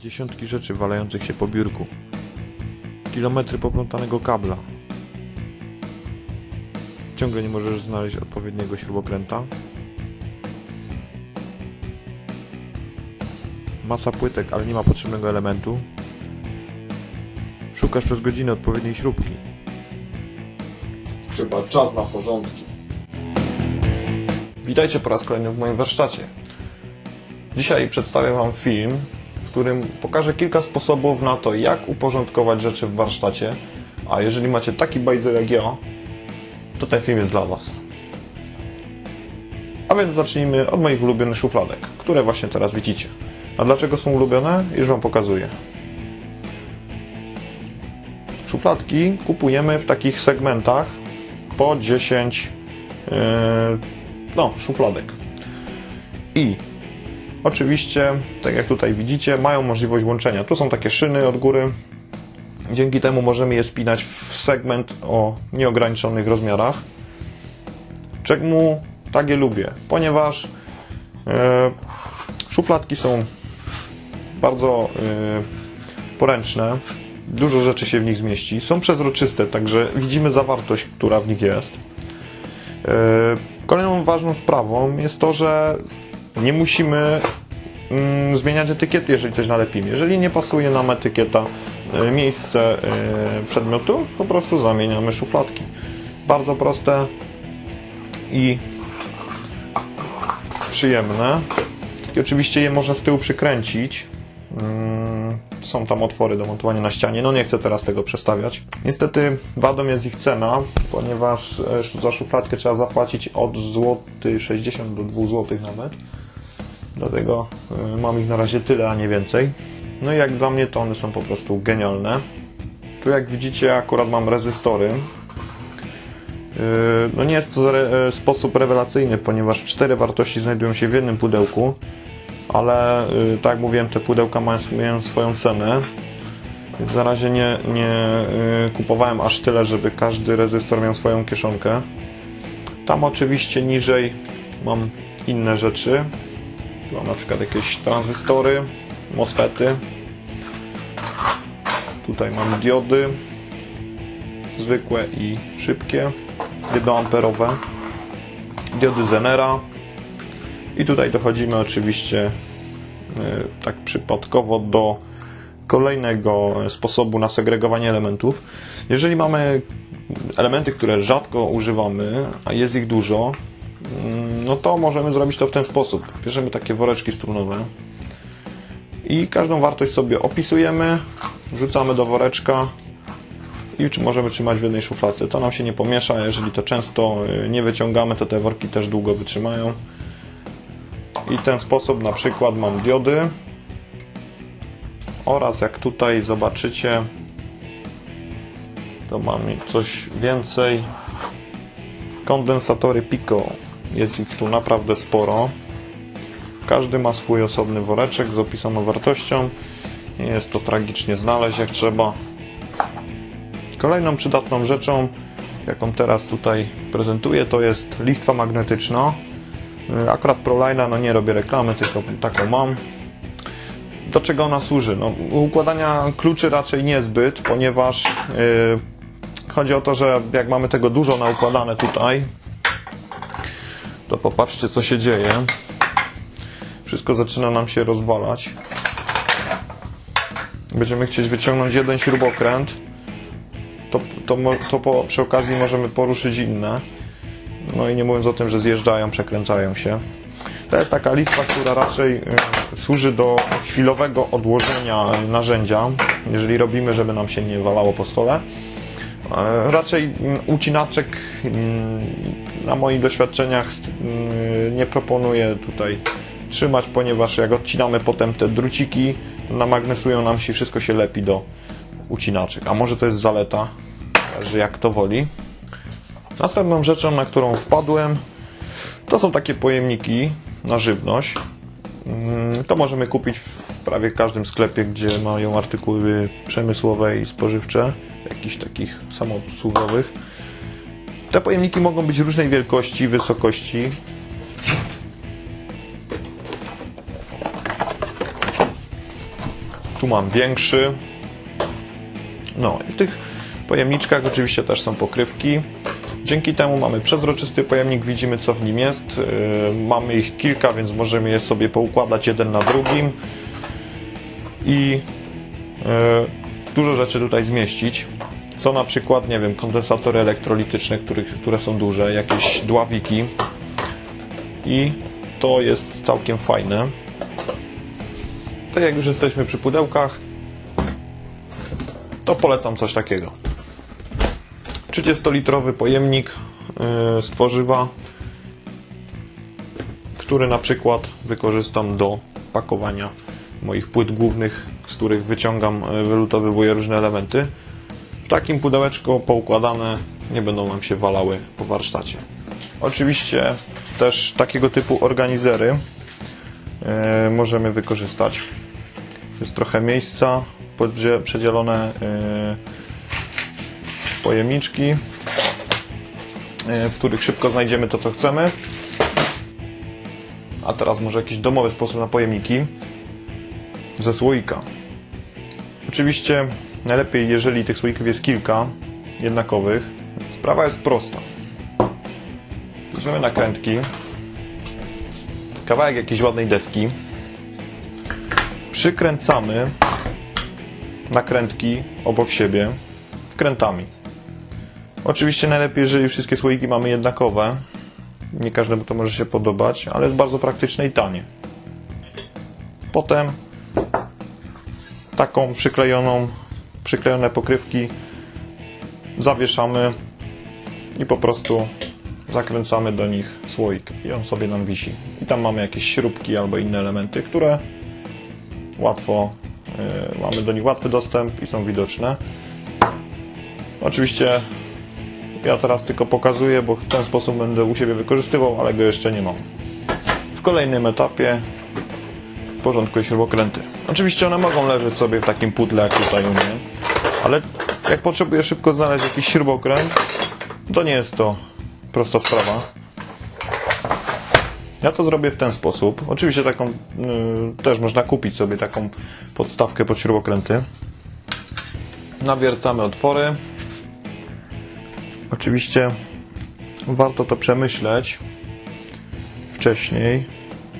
Dziesiątki rzeczy walających się po biurku. Kilometry poplątanego kabla. Ciągle nie możesz znaleźć odpowiedniego śrubokręta. Masa płytek, ale nie ma potrzebnego elementu. Szukasz przez godzinę odpowiedniej śrubki. Chyba czas na porządki. Witajcie po raz kolejny w moim warsztacie. Dzisiaj przedstawię Wam film, którym pokażę kilka sposobów na to, jak uporządkować rzeczy w warsztacie. A jeżeli macie taki bajzer jak ja, to ten film jest dla Was. A więc zacznijmy od moich ulubionych szufladek, które właśnie teraz widzicie. A dlaczego są ulubione? Już Wam pokazuję. Szufladki kupujemy w takich segmentach po 10 yy, no, szufladek. I oczywiście, tak jak tutaj widzicie, mają możliwość łączenia. Tu są takie szyny od góry. Dzięki temu możemy je spinać w segment o nieograniczonych rozmiarach. Czemu tak je lubię? Ponieważ yy, szufladki są bardzo yy, poręczne, dużo rzeczy się w nich zmieści, są przezroczyste, także widzimy zawartość, która w nich jest. Yy, Kolejną ważną sprawą jest to, że nie musimy mm, zmieniać etykiety, jeżeli coś nalepimy. Jeżeli nie pasuje nam etykieta, yy, miejsce yy, przedmiotu, po prostu zamieniamy szufladki. Bardzo proste i przyjemne. I oczywiście je można z tyłu przykręcić. Mm, Są tam otwory do montowania na ścianie. No nie chcę teraz tego przestawiać. Niestety wadą jest ich cena, ponieważ e, za szufladkę trzeba zapłacić od złoty 60 do 2 zł nawet. Dlatego e, mam ich na razie tyle, a nie więcej. No i jak dla mnie to one są po prostu genialne. Tu jak widzicie akurat mam rezystory. Yy, No nie jest to e, sposób rewelacyjny, ponieważ cztery wartości znajdują się w jednym pudełku, ale tak jak mówiłem, te pudełka mają swoją, cenę. Więc na razie nie, nie kupowałem aż tyle, żeby każdy rezystor miał swoją kieszonkę. Tam oczywiście niżej mam inne rzeczy. Tu mam na przykład jakieś tranzystory, MOSFETy. Tutaj mam diody zwykłe i szybkie, 1A diody Zenera i tutaj dochodzimy oczywiście e, tak przypadkowo do kolejnego sposobu na segregowanie elementów. Jeżeli mamy elementy, które rzadko używamy, a jest ich dużo, mm, no to możemy zrobić to w ten sposób. Bierzemy takie woreczki strunowe i każdą wartość sobie opisujemy, wrzucamy do woreczka i czy możemy trzymać w jednej szufladce. To nam się nie pomiesza, jeżeli to często y, nie wyciągamy, to te worki też długo wytrzymają. I ten sposób na przykład mam diody oraz jak tutaj zobaczycie, to mam coś więcej. Kondensatory Pico. Jest ich tu naprawdę sporo. Każdy ma swój osobny woreczek z opisaną wartością. Jest to tragicznie znaleźć jak trzeba. Kolejną przydatną rzeczą, jaką teraz tutaj prezentuję, to jest listwa magnetyczna. Y, Akurat ProLine'a, no nie robię reklamy, tylko taką mam. Do czego ona służy? No, układania kluczy raczej niezbyt, ponieważ yy, chodzi o to, że jak mamy tego dużo naukładane tutaj, to popatrzcie co się dzieje. Wszystko zaczyna nam się rozwalać. Będziemy chcieć wyciągnąć jeden śrubokręt, to, to, to po, przy okazji możemy poruszyć inne. No i nie mówiąc o tym, że zjeżdżają, przekręcają się. To jest taka listwa, która raczej y, służy do chwilowego odłożenia narzędzia, jeżeli robimy, żeby nam się nie walało po stole. Raczej mm, ucinaczek mm, na moich doświadczeniach mm, nie proponuję tutaj trzymać, ponieważ jak odcinamy potem te druciki, to namagnesują nam się, wszystko się lepi do ucinaczek. A może to jest zaleta, że jak to woli. Następną rzeczą, na którą wpadłem, to są takie pojemniki na żywność. To możemy kupić w prawie każdym sklepie, gdzie mają artykuły przemysłowe i spożywcze, jakichś takich samoobsługowych. Te pojemniki mogą być różnej wielkości, wysokości. Tu mam większy. No i w tych pojemniczkach oczywiście też są pokrywki. Dzięki temu mamy przezroczysty pojemnik, widzimy co w nim jest. Yy, mamy ich kilka, więc możemy je sobie poukładać jeden na drugim i yy, dużo rzeczy tutaj zmieścić. Co na przykład, nie wiem, kondensatory elektrolityczne, których, które są duże, jakieś dławiki i to jest całkiem fajne. Tak jak już jesteśmy przy pudełkach, to polecam coś takiego. 30-litrowy pojemnik yy, z tworzywa, który na przykład wykorzystam do pakowania moich płyt głównych, z których wyciągam, yy, wylutowywuję różne elementy. W takim pudełeczku poukładane nie będą nam się walały po warsztacie. Oczywiście też takiego typu organizery yy, możemy wykorzystać. Jest trochę miejsca, przedzielone yy, pojemniczki, w których szybko znajdziemy to, co chcemy. A teraz może jakiś domowy sposób na pojemniki ze słoika. Oczywiście najlepiej, jeżeli tych słoików jest kilka jednakowych. Sprawa jest prosta. Weźmiemy nakrętki, kawałek jakiejś ładnej deski, przykręcamy nakrętki obok siebie wkrętami. Oczywiście najlepiej, jeżeli wszystkie słoiki mamy jednakowe. Nie każdemu to może się podobać, ale jest bardzo praktyczne i tanie. Potem taką przyklejoną, przyklejone pokrywki zawieszamy i po prostu zakręcamy do nich słoik i on sobie nam wisi. I tam mamy jakieś śrubki albo inne elementy, które łatwo, y, mamy do nich łatwy dostęp i są widoczne. Oczywiście ja teraz tylko pokazuję, bo w ten sposób będę u siebie wykorzystywał, ale go jeszcze nie mam. W kolejnym etapie porządkuję śrubokręty. Oczywiście one mogą leżeć sobie w takim pudle jak tutaj u mnie, ale jak potrzebuję szybko znaleźć jakiś śrubokręt, to nie jest to prosta sprawa. Ja to zrobię w ten sposób. Oczywiście taką y, też można kupić sobie taką podstawkę pod śrubokręty. Nawiercamy otwory. Oczywiście warto to przemyśleć wcześniej,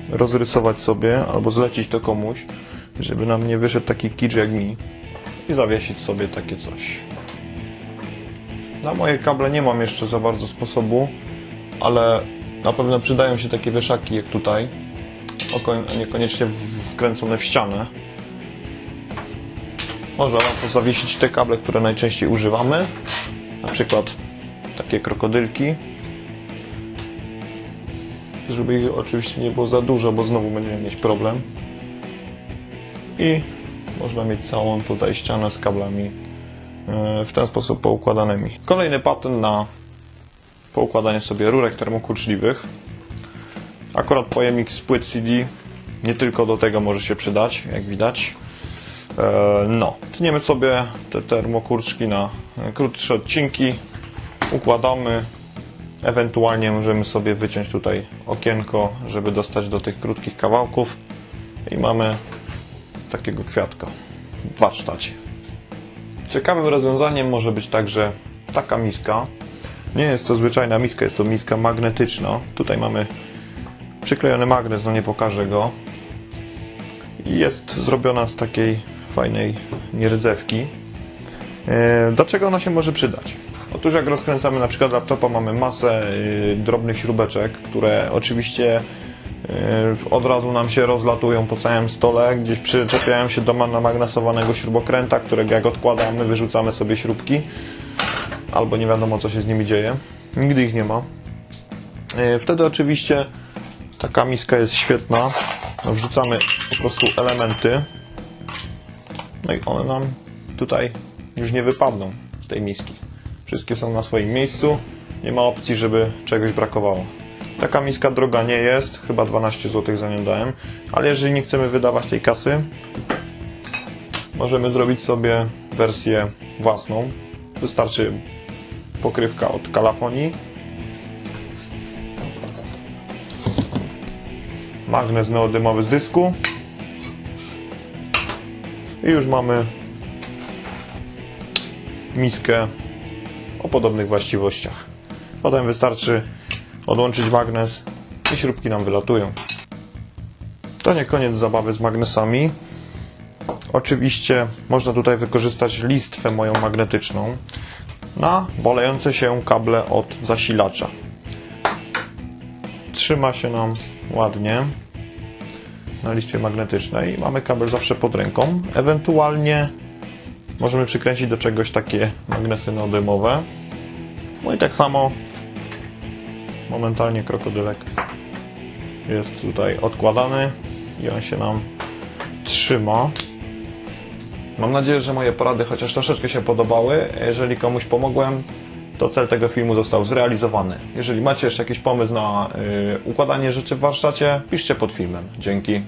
rozrysować sobie albo zlecić to komuś, żeby nam nie wyszedł taki kicz jak mi i zawiesić sobie takie coś. Na moje kable nie mam jeszcze za bardzo sposobu, ale na pewno przydają się takie wieszaki jak tutaj, niekoniecznie wkręcone w ścianę. Można łatwo zawiesić te kable, które najczęściej używamy, na przykład takie krokodylki, żeby ich oczywiście nie było za dużo, bo znowu będziemy mieć problem. I można mieć całą tutaj ścianę z kablami e, w ten sposób poukładanymi. Kolejny patent na poukładanie sobie rurek termokurczliwych. Akurat pojemnik z płyt CD nie tylko do tego może się przydać, jak widać. E, No, tniemy sobie te termokurczki na krótsze odcinki, układamy. Ewentualnie możemy sobie wyciąć tutaj okienko, żeby dostać do tych krótkich kawałków i mamy takiego kwiatka w warsztacie. Ciekawym rozwiązaniem może być także taka miska. Nie jest to zwyczajna miska, jest to miska magnetyczna. Tutaj mamy przyklejony magnes, no nie pokażę go. Jest zrobiona z takiej fajnej nierdzewki. E, Do czego ona się może przydać? Otóż jak rozkręcamy na przykład laptopa, mamy masę y, drobnych śrubeczek, które oczywiście y, od razu nam się rozlatują po całym stole, gdzieś przyczepiają się do namagnesowanego śrubokręta, którego jak odkładamy, wyrzucamy sobie śrubki, albo nie wiadomo co się z nimi dzieje. Nigdy ich nie ma. Y, Wtedy oczywiście taka miska jest świetna. Wrzucamy po prostu elementy. No i one nam tutaj już nie wypadną z tej miski. Wszystkie są na swoim miejscu. Nie ma opcji, żeby czegoś brakowało. Taka miska droga nie jest, chyba 12 zł za nią dałem, ale jeżeli nie chcemy wydawać tej kasy, możemy zrobić sobie wersję własną. Wystarczy pokrywka od kalafonii, magnes neodymowy z dysku I już mamy miskę o podobnych właściwościach. Potem wystarczy odłączyć magnes i śrubki nam wylatują. To nie koniec zabawy z magnesami. Oczywiście można tutaj wykorzystać listwę moją magnetyczną na bolejące się kable od zasilacza. Trzyma się nam ładnie na listwie magnetycznej. Mamy kabel zawsze pod ręką. Ewentualnie możemy przykręcić do czegoś takie magnesy neodymowe. No i tak samo momentalnie krokodylek jest tutaj odkładany i on się nam trzyma. Mam nadzieję, że moje porady chociaż troszeczkę się podobały. Jeżeli komuś pomogłem, to cel tego filmu został zrealizowany. Jeżeli macie jeszcze jakiś pomysł na y, układanie rzeczy w warsztacie, piszcie pod filmem. Dzięki.